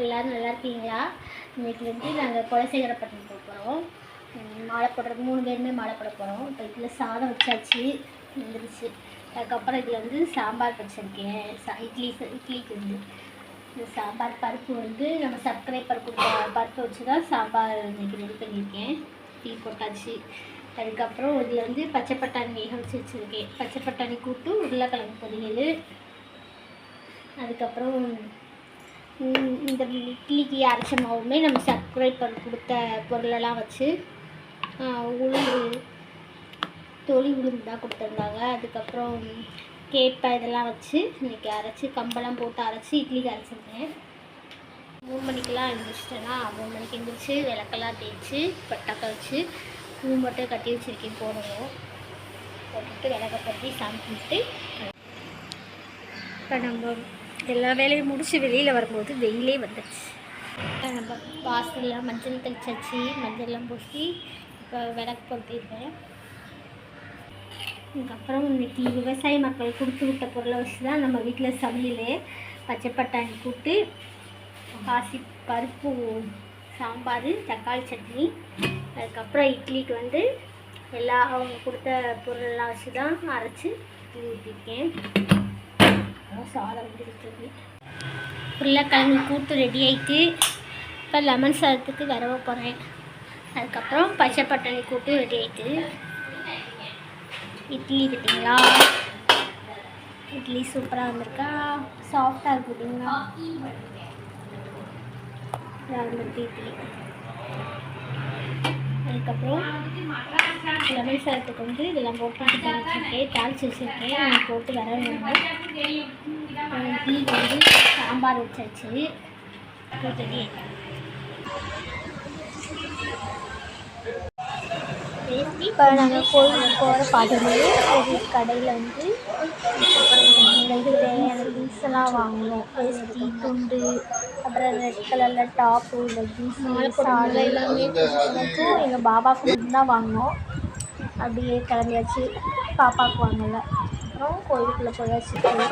எல்லோரும் நல்லா இருக்கீங்களா? இன்றைக்கி வந்து நாங்கள் குலசேகரப்பட்டினம் போக போகிறோம் மாலை போடுறது மூணு பேருமே மாலை போட போகிறோம் இப்போ இதில் சாதம் வச்சாச்சு வந்துருச்சு. அதுக்கப்புறம் இதில் வந்து சாம்பார் வச்சுருக்கேன். சா இட்லி இட்லிக்கு வந்து இந்த சாம்பார் பருப்பு வந்து நம்ம சர்க்கரை பருப்பு பருப்பு வச்சு தான் சாம்பார் இன்றைக்கி ரெடி பண்ணியிருக்கேன். டீ போட்டாச்சு. அதுக்கப்புறம் இதில் வந்து பச்சை பட்டாணி வேக வச்சு வச்சுருக்கேன். பச்சை பட்டாணி கூட்டு உருளைக்கிழங்கு பொரியல். அதுக்கப்புறம் இந்த இட்லிக்கு அரைச்ச மாவுமே நம்ம சர்க்கரை பண்ணி கொடுத்த பொருளெல்லாம் வச்சு உளுந்து தொளி உளுந்து தான் கொடுத்துருந்தாங்க. அதுக்கப்புறம் கேப்பை இதெல்லாம் வச்சு இன்றைக்கி அரைச்சி கம்பெல்லாம் போட்டு அரைச்சி இட்லிக்கு அரைச்சிருந்தேன். மூணு மணிக்கெல்லாம் எழுந்திரிச்சிட்டேன்னா மூணு மணிக்கு எழுந்திரிச்சு விளக்கெல்லாம் தேய்ச்சி பட்டாக்கா வச்சு பூ மட்டும் கட்டி வச்சுருக்கேன் போடணும். போட்டுட்டு விளக்க பற்றி சாமி கும்பிட்டு இப்போ நம்ம எல்லா வேலையும் முடிச்சு வெளியில் வரும்போது வெயிலே வந்துடுச்சு நம்ம வாசலில் மஞ்சள் தெளிச்சாச்சு மஞ்சள்லாம் பூசி இப்போ விளக்கு பொருத்திருக்கேன். இதுக்கப்புறம் இன்னைக்கு விவசாய மக்கள் கொடுத்து விட்ட பொருளை வச்சு தான் நம்ம வீட்டில் சமையல் பச்சைப்பட்டாணி கூட்டு பாசி பருப்பு சாம்பார் தக்காளி சட்னி அதுக்கப்புறம் இட்லிக்கு வந்து எல்லா அவங்க கொடுத்த பொருளெல்லாம் வச்சு தான் அரைச்சி இட்லி ஊற்றிருக்கேன் சாதம் வந்துருக்கு உருளைக்கிழங்கு கூட்டு ரெடி ஆகிட்டு இப்போ லெமன் சாதத்துக்கு வரவ போகிறேன் அதுக்கப்புறம் பச்சை பட்டாணி கூட்டு ரெடி ஆயிட்டு இட்லி பார்த்தீங்களா இட்லி சூப்பராக வந்திருக்கா சாஃப்டாக இருக்குதுங்களா பார்த்தீங்களா வந்திருக்கு இட்லி. அதுக்கப்புறம் லெமன் சாதத்துக்கு வந்து இதெல்லாம் போட்டு பண்ணி வச்சுருக்கேன். தாளிச்சு வச்சுருக்கேன். போட்டு வர வேணும் இட்லிக்கு வந்து சாம்பார் வச்சாச்சு. ரெடி இப்போ நாங்கள் கோயிலுக்கு போகிற பாட்டும்போது ஒரு கடையில் வந்து எங்களுக்கு தேவையான திங்ஸ் எல்லாம் வாங்கினோம் வேஷ்டி துண்டு அப்புறம் ரெட் கலரில் டாப்பு லெகின்ஸ் சாலை எல்லாமே எங்கள் பாபாவுக்கு மட்டும்தான் வாங்கினோம் அப்படியே கிளம்பியாச்சு. பாப்பாவுக்கு வாங்கலை. కోయిలు పిల్ల పొగ చికెన్